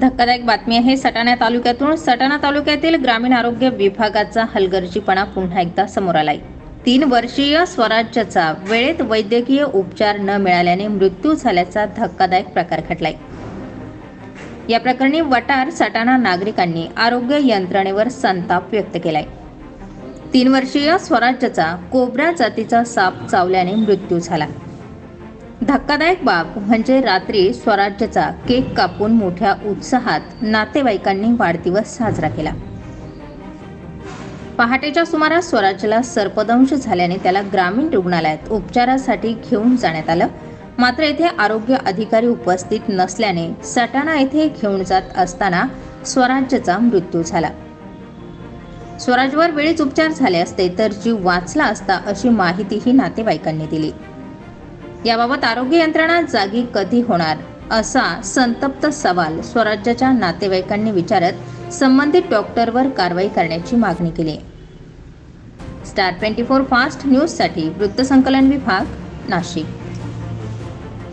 धक्कादायक बातमी आहे. सटाणा तालुक्यातून सटाणा तालुक्यातील ग्रामीण आरोग्य विभागाचा हलगर्जीपणा पुन्हा एकदा समोर आलाय. तीन वर्षीय स्वराज्याचा वेळेत वैद्यकीय उपचार न मिळाल्याने मृत्यू झाल्याचा धक्कादायक प्रकार घडलाय. या प्रकरणी वटार सटाणा नागरिकांनी आरोग्य यंत्रणेवर संताप व्यक्त केलाय. तीन वर्षीय स्वराज्याचा कोबरा जातीचा साप चावल्याने मृत्यू झाला. धक्कादायक बाब म्हणजे रात्री स्वराज्याचा केक कापून मोठ्या उत्साहात नातेवाईकांनी वाढदिवस साजरा केला. पहाटेच्या सुमारास स्वराज्याला सर्पदंश झाल्याने त्याला ग्रामीण रुग्णालयात उपचारासाठी घेऊन जाण्यात आलं. मात्र येथे आरोग्य अधिकारी उपस्थित नसल्याने सटाणा येथे घेऊन जात असताना स्वराज्याचा मृत्यू झाला. स्वराजवर वेळीच उपचार झाले असते तर जीव वाचला असता अशी माहितीही नातेवाईकांनी दिली. याबाबत आरोग्य यंत्रणा जागी कधी होणार? असा संतप्त सवाल स्वराज्याच्या नातेवाईकांनी विचारत संबंधित डॉक्टरवर कारवाई करण्याची मागणी केली. स्टार ट्वेंटी फोर फास्ट न्यूजसाठी वृत्तसंकलन विभाग नाशिक.